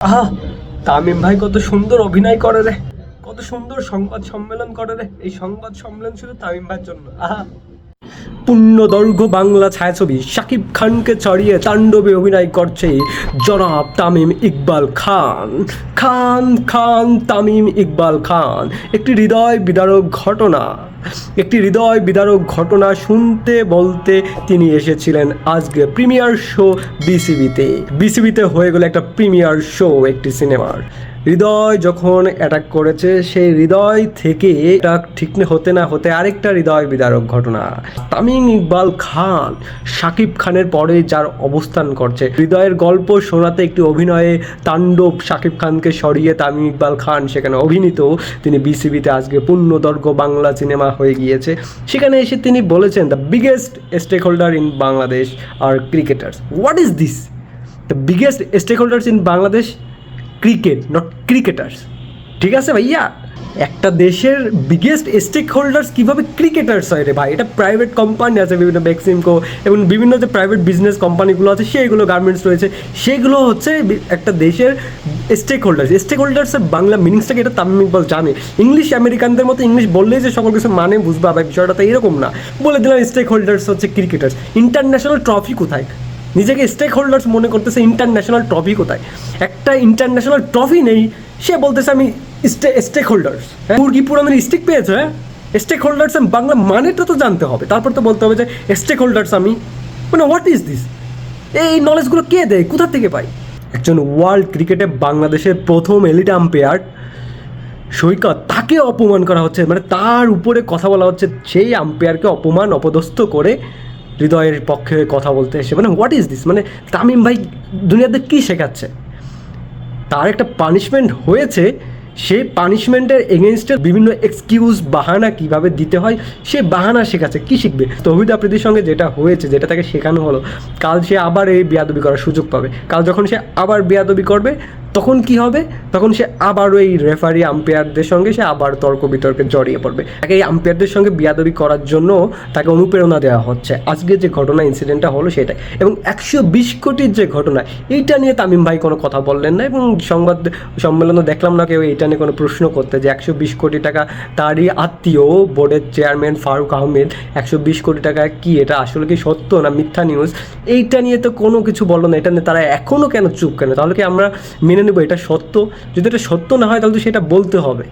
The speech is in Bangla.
আহা, তামিম ভাই কত সুন্দর অভিনয় করে রে। কত সুন্দর সংবাদ সম্মেলন করে রে। এই সংবাদ সম্মেলন শুধু তামিম ভাইয়ের জন্য। আহা। পূর্ণ দৈর্ঘ্য বাংলা ছায়াছবি শাকিব খানকে ছড়িয়ে তাণ্ডবে অভিনয় করছে জনাব তামিম ইকবাল খান। খান খান, তামিম ইকবাল খান। একটি হৃদয় বিদারক ঘটনা। একটি হৃদয় বিদারক ঘটনা শুনতে বলতে তিনি এসেছিলেন আজকে প্রিমিয়ার শো বিসিবিতে। বিসিবিতে হয়ে গেল একটা প্রিমিয়ার শো, একটি সিনেমার। হৃদয় যখন অ্যাটাক করেছে, সেই হৃদয় থেকে এটা ঠিক হতে না হতে আরেকটা হৃদয় বিদারক ঘটনা। তামিম ইকবাল খান, শাকিব খানের পরে যার অবস্থান করছে। হৃদয়ের গল্প শোনাতে একটি অভিনয়ে তাণ্ডব শাকিব খানকে সরিয়ে তামিম ইকবাল খান, সেখানে অভিনীত। তিনি বিসিবিতে আজকে পূর্ণদৈর্ঘ্য বাংলা সিনেমা হয়ে গিয়েছে। সেখানে এসে তিনি বলেছেন the biggest stake holder in Bangladesh are cricketers what is this the biggest stake holders in Bangladesh cricket not cricketers ঠিক আছে ভাইয়া? একটা দেশের বিগেস্ট স্টেক হোল্ডার্স কীভাবে ক্রিকেটার্স হয় রে ভাই? এটা প্রাইভেট কোম্পানি আছে, বিভিন্ন বেক্সিমকো এবং বিভিন্ন যে প্রাইভেট বিজনেস কোম্পানিগুলো আছে, সেইগুলো গার্মেন্টস রয়েছে। সেগুলো হচ্ছে একটা দেশের স্টেক হোল্ডার্স স্টেক হোল্ডার্সের বাংলা মিনিংসটাকে এটা তামিম ইকবাল জানে। ইংলিশ আমেরিকানদের মতো ইংলিশ বললেই যে সকল কিছু মানে বুঝবা ভাই বিষয়টা তো এরকম না। বলে দিলাম স্টেক হোল্ডার্স হচ্ছে ক্রিকেটার্স ইন্টারন্যাশনাল ট্রফি কোথায়? নিজেকে স্টেক হোল্ডার্স মনে করতেছে ইন্টারন্যাশনাল ট্রফি কোথায়? একটা ইন্টারন্যাশনাল ট্রফি নেই, সে বলতেছে আমি স্টেক হোল্ডার্স হ্যাঁ? মুরগি পুরানোর স্টিক পেয়েছে হ্যাঁ? স্টেক হোল্ডার্স আমি বাংলা মানেটা তো জানতে হবে। তারপর তো বলতে হবে যে স্টেক হোল্ডার্স আমি মানে হোয়াট ইজ দিস এই নলেজগুলো কে দেয়? কোথা থেকে পাই একজন ওয়ার্ল্ড ক্রিকেটে বাংলাদেশের প্রথম এলিট আম্পায়ার সৈকত, তাকে অপমান করা হচ্ছে মানে তার উপরে কথা বলা হচ্ছে, সেই আম্পায়ারকে অপমান, অপদস্থ করে হৃদয়ের পক্ষে কথা বলতে এসে মানে হোয়াট ইজ দিস মানে তামিম ভাই দুনিয়াতে কী শেখাচ্ছে? তার একটা পানিশমেন্ট হয়েছে, সেই পানিশমেন্টের এগেনস্টে বিভিন্ন এক্সকিউজ বাহানা কীভাবে দিতে হয়, সে বাহানা শেখাচ্ছে, কি শিখবে? তহিদ আফ্রিদির সঙ্গে যেটা হয়েছে, যেটা তাকে শেখানো হলো, কাল সে আবার এই বিয়াদবি করার সুযোগ পাবে। কাল যখন সে আবার বিয়াদবি করবে তখন কি হবে? তখন সে আবার ওই রেফারি আম্পায়ারদের সঙ্গে সে আবার তর্ক বিতর্কে জড়িয়ে পড়বে। তাকে এই আম্পায়ারদের সঙ্গে বিয়াদবি করার জন্য তাকে অনুপ্রেরণা দেওয়া হচ্ছে। আজকে যে ঘটনা ইনসিডেন্টটা হলো সেটাই। এবং একশো বিশ কোটির যে ঘটনা, এইটা নিয়ে তামিম ভাই কোনো কথা বললেন না এবং সংবাদ সম্মেলনে দেখলাম না কেউ এইটা নিয়ে কোনো প্রশ্ন করতে যে একশো বিশ কোটি টাকা তারই আত্মীয় বোর্ডের চেয়ারম্যান ফারুক আহমেদ, একশো বিশ কোটি টাকা কি? এটা আসলে কি সত্য না মিথ্যা নিউজ এইটা নিয়ে তো কোনো কিছু বলল না। এটা নিয়ে তারা এখনও কেন চুপ কেন? তাহলে কি আমরা মেনে নেব এটা সত্য। যদি এটা সত্য না হয় তাহলে তো সেটা বলতে হবে।